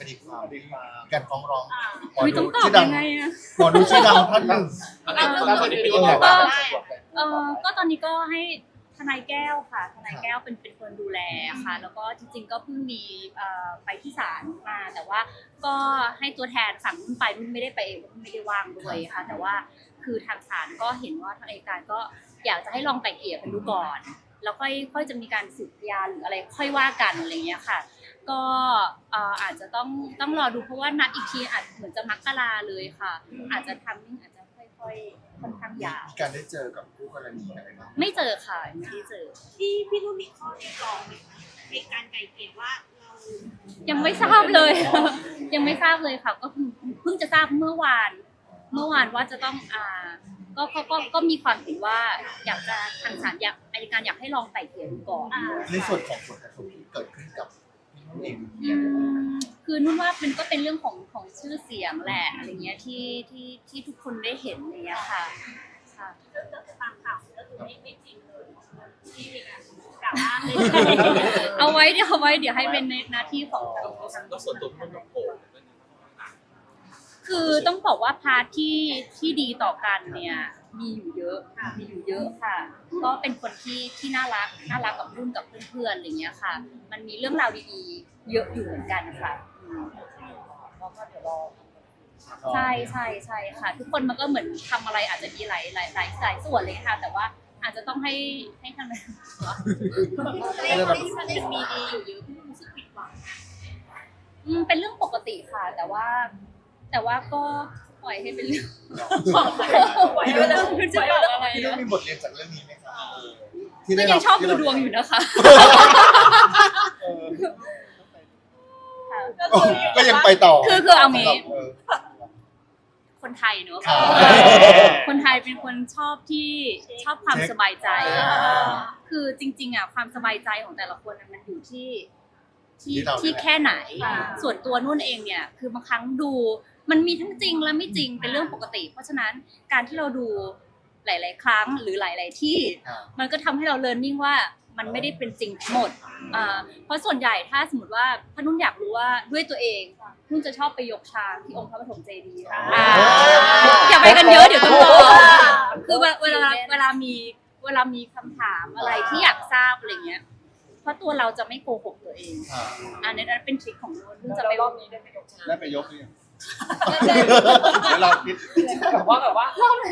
คดีความการฟ้องร้องหมอไม่ต้ดูองตอบชื่อดัยังงไงอะ หมอดูชื่อดังท่านหนึ่งแล้วตอนนี้เป็นยังไงเออบ้างเออก็ตอนนี้ก็ให้ทนายแก้วค่ะ ทนายแก้วเป็นเป็นคนดูแลค่ะ แล้วก็จริงๆก็เพิ่งมีเอ่อไปที่ศาลมา แต่ว่าก็ให้ตัวแทนฝั่งนุ่นไปนุ่นไม่ได้ไปเองนุ่นไม่ได้ว่างด้วยค่ะ แต่ว่าคือทางศาลก็เห็นว่าทางอัยการก็อยากจะให้ลองไกล่เกลี่ยกันดูก่อน แล้วค่อยค่อยจะมีการสืบพยานหรืออะไรค่อยว่ากันอะไรอย่างเงี้ยค่ะ ก็เอ่ออาจจะต้องต้องรอดูเพราะว่านัดอีกทีอาจเหมือนจะมักกะลาเลยค่ะ อาจจะทำมิ่งอาจจะค่อยๆค่อนข้างยาวมีการได้เจอกับคู่กรณีอะไรบ้าง ไม่เจอค่ะไม่ได้เจอ พี่พี่นุ่นมีข้อเรียกร้องไหมคะในการไกล่เกลี่ยว่าเรายังไม่ทราบเลย ยังไม่ทราบเลยค่ะก็เพิ่งเพิ่งจะทราบเมื่อวาน เมื่อวานว่าจะต้องอ่าก็ก็ก็ก็มีความเห็นว่าอยากจะทางศาลอยากอัยการอยากให้ลองไต่เกลี่ยดูก่อน ในส่วนของผลกระทบที่เกิดขึ้นกับพี่นุ่นเองอืม คือนุ่นว่ามันก็เป็นเรื่องของของชื่อเสียงแหละอะไรเงี้ยที่ที่ที่ทุกคนได้เห็นอะไรเงี้ยค่ะค่ะก็คือตามข่าวก็คือไม่ไม่จริงเลยที่มีการกล่าวอ้างเลยเอาไว้เดี๋ยวเอาไว้เดี๋ยวให้เป็นในหน้าที่ของทางทางก็ส่วนตัวมันแบบโผล่คือต้องบอกว่าพาร์ทที่ที่ดีต่อกันเนี่ย มีอยู่เยอะมีอยู่เยอะค่ะ ก็เป็นคนที่ที่น่ารักน่ารักกับรุ่นกับเพื่อนๆอะไรเงี้ยค่ะ มันมีเรื่องราวดีๆ เยอะอยู่เหมือนกันค่ะอืมใช่ใช่ใช่ค่ะ ทุกคนมันก็เหมือนทำอะไรอาจจะมีหลายหลายหลายหลายส่วนเลยค่ะ แต่ว่าอาจจะต้องให้ให้ทางนั้นในที่มันยังมีดีอยู่เยอะพี่นุ่นรู้สึกผิดหวังอืมเป็นเรื่องปกติค่ะ แต่ว่า แต่ว่าก็ ปล่อยให้เป็นเรื่องพี่นุ่นคุณจะบอกอะไรพี่นุ่นอะมีบทเรียนจากเรื่องนี้ไหมครับก็ยังชอบดูดวงอยู่นะคะเออค่ะโอ้ก็ยังไปต่อ คือคือเอางี้เออคนไทยเนอะครับคนไทยเป็นคนชอบที่ชอบความเช็คสบายใจอ่าคือจริง ๆอะความสบายใจของแต่ละคนน่ะมันอยู่ที่ที่ที่เราที่เนี่ยแค่ไหนอ่าส่วนตัวนุ่นเองเนี่ย คือบางครั้งดู มันมีทั้งจริงและไม่จริงเป็นเรื่องปกติ เพราะฉะนั้นการที่เราดูหลาย ๆ ครั้งหรือหลาย ๆ ที่ครับมันก็ทำให้เราเรียนรู้ว่ามันไม่ได้เป็นจริงทั้งหมดอ่าเพราะส่วนใหญ่ถ้าสมมติว่าถ้านุ่นอยากรู้ว่าด้วยตัวเองนุ่นจะชอบไปยกชางที่องค์พระปฐมเจดีย์อ่าอย่าไปกันเยอะเดี๋ยวต้องรอคือเวลาเวลาเวลามีเวลามีคำถามอะไรที่อยากทราบอะไรเงี้ย เพราะตัวเราจะไม่โกหกตัวเองอ่าอันนี้นั้นเป็นทริคของนุ่นนุ่นจะไม่รอบนี้ได้ไปยกชาง ได้ไปยกหรือยัง เดี๋ยวเราคิด แบบว่าแบบว่า รอบไหน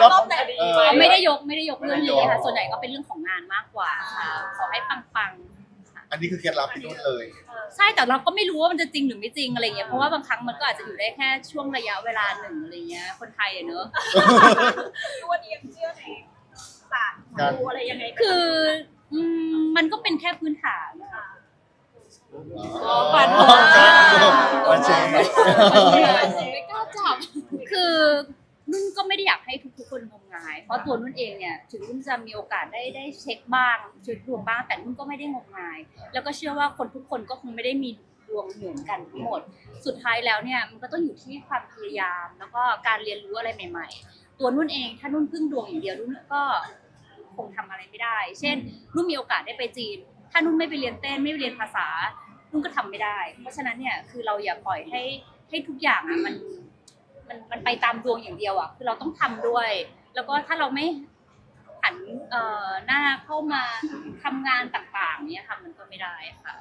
รอบเออไม่ได้ยกไม่ได้ยกเรื่องนี้ไม่ได้ยค่ะกส่วนใหญ่ก็เป็นเรื่องของงานมากกว่าค่ะขอให้ปังๆอันนี้คือเคล็ดลับพี่นุ่นเลย ใช่แต่เราก็ไม่รู้ว่ามันจะจริงหรือไม่จริงอะไรเงี้ยเพราะว่าบางครั้งมันก็อาจจะอยู่ได้แค่ช่วงระยะเวลาหนึ่งอะไรเงี้ยคนไทยอะเนอะตัวนี้ยังเชื่อในศาสตร์ดูอะไรยังไงคืออืมมันก็เป็นแค่พื้นฐานนะคะ อ๋อปัน ปันเชงไม่กล้าจับ คือนุ่นก็ไม่ได้อยากให้ทุกๆคนงมงาย เพราะตัวนุ่นเองเนี่ยถึงนุ่นจะมีโอกาสได้ได้เช็คบ้างเช็คดวงบ้างแต่นุ่นก็ไม่ได้งมงาย แล้วก็เชื่อว่าคนทุกคนก็คงไม่ได้มีดวงเหมือนกันทั้งหมด สุดท้ายแล้วเนี่ยมันก็ต้องอยู่ที่ความพยายาม แล้วก็การเรียนรู้อะไรใหม่ ๆ ตัวนุ่นเองถ้านุ่นพึ่งดวงอย่างเดียวนุ่นก็คงทำอะไรไม่ได้ เช่นนุ่นมีโอกาสได้ไปจีน ถ้านุ่นไม่ไปเรียนเต้นไม่ไปเรียนภาษา นุ่นก็ทำไม่ได้ เพราะฉะนั้นเนี่ยคือเราอย่าปล่อยให้ให้ทุกอย่างอะมันมันมันไปตามดวงอย่างเดียวอะคือเราต้องทำด้วย แล้วก็ถ้าเราไม่หันเอ่อหน้าเข้ามาทำงานต่างๆเนี่ยค่ะมันก็ไม่ได้ค่ะ